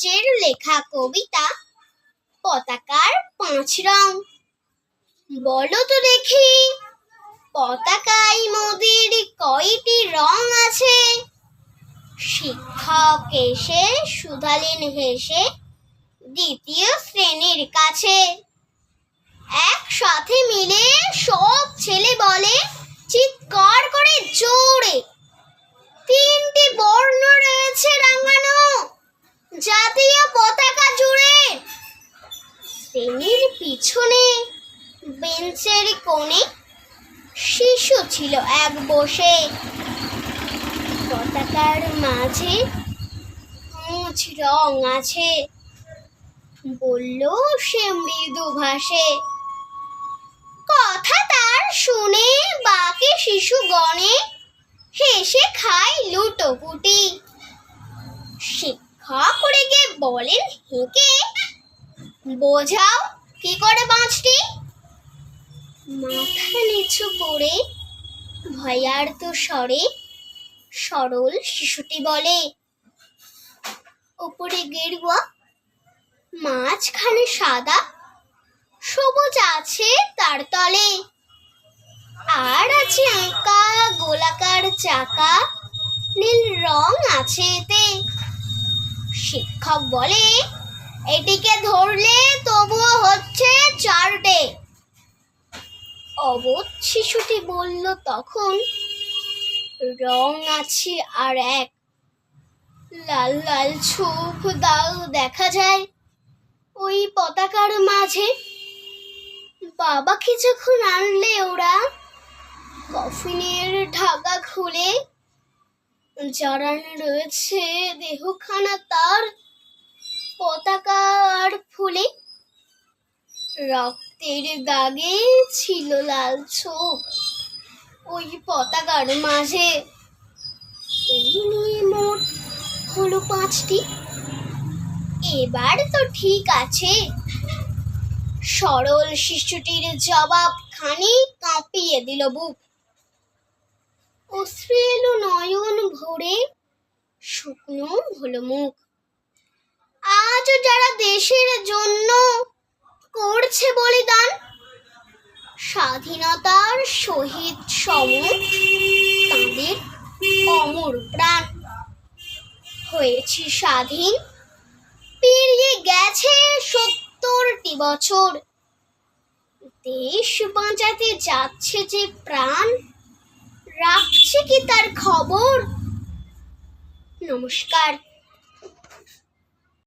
ভট্টাচার্যের লেখা কবিতা, পতাকার পাঁচ রং। বলো তো দেখি, পতাকায় মোদির কয়টি রং আছে? শিক্ষক এসে শুধালেন হেসে দ্বিতীয় শ্রেণির কাছে। একসাথে মিলে সব ছেলে বলে, চিৎকার করে জোরে। তিনটি বর্ণ রয়েছে রাঙানো। জাতীয় পতাকা জুড়ে শ্রেণির পিছনে বেঞ্চের কোণে শিশু ছিল এক বসে। পতাকার মাঝে পাঁচ রং আছে। বলল সে মৃদু ভাষে, কথা তার শুনে বাকি শিশু গণে, হেসে খায় লুটোপুটি। শিক্ষক রেগে বলেন হেঁকে, বোঝাও কি করে পাঁচটি মাথা নিচু করে ভয়ার্ত স্বরে সরল শিশুটি বলে উপরে গেরুয়া, মাঝখানে সাদা, সবুজ আছে তার তলে, আর আছে আঁকা গোলাকার চাকা, নীল রং আছে এতে। শিক্ষক বলে, এটিকে ধরলে তবুও হচ্ছে চারটে। অবোধ শিশুটি বলল তখন, রং আছে আর এক। লাল লাল ছোপ দাগ দেখা যায় ওই পতাকার মাঝে। বাবাকে যখন আনলে ওরা কফিনের ঢাকা খুলে জড়ানো রয়েছে, দেহখানা তার পতাকা আর ফুলে। রক্তের দাগে ছিল লাল ছোপ ওই পতাকার মাঝে। মোট হলো পাঁচটি। এবার তো ঠিক আছে। সরল শিশুটির জবাব খানি কাঁপিয়ে দিল বুক। অশ্রু এলো নয়ন শুকনো হলো মুখ। আজও যারা দেশের জন্য করছে বলিদান, স্বাধীনতার শহীদ সম তাদের অমর প্রাণ। হয়েছে স্বাধীন, পেরিয়ে গেছে সত্তরটি বছর। দেশ বাঁচাতে যাচ্ছে যে প্রাণ, রাখছে কি তার খবর? no moscardo.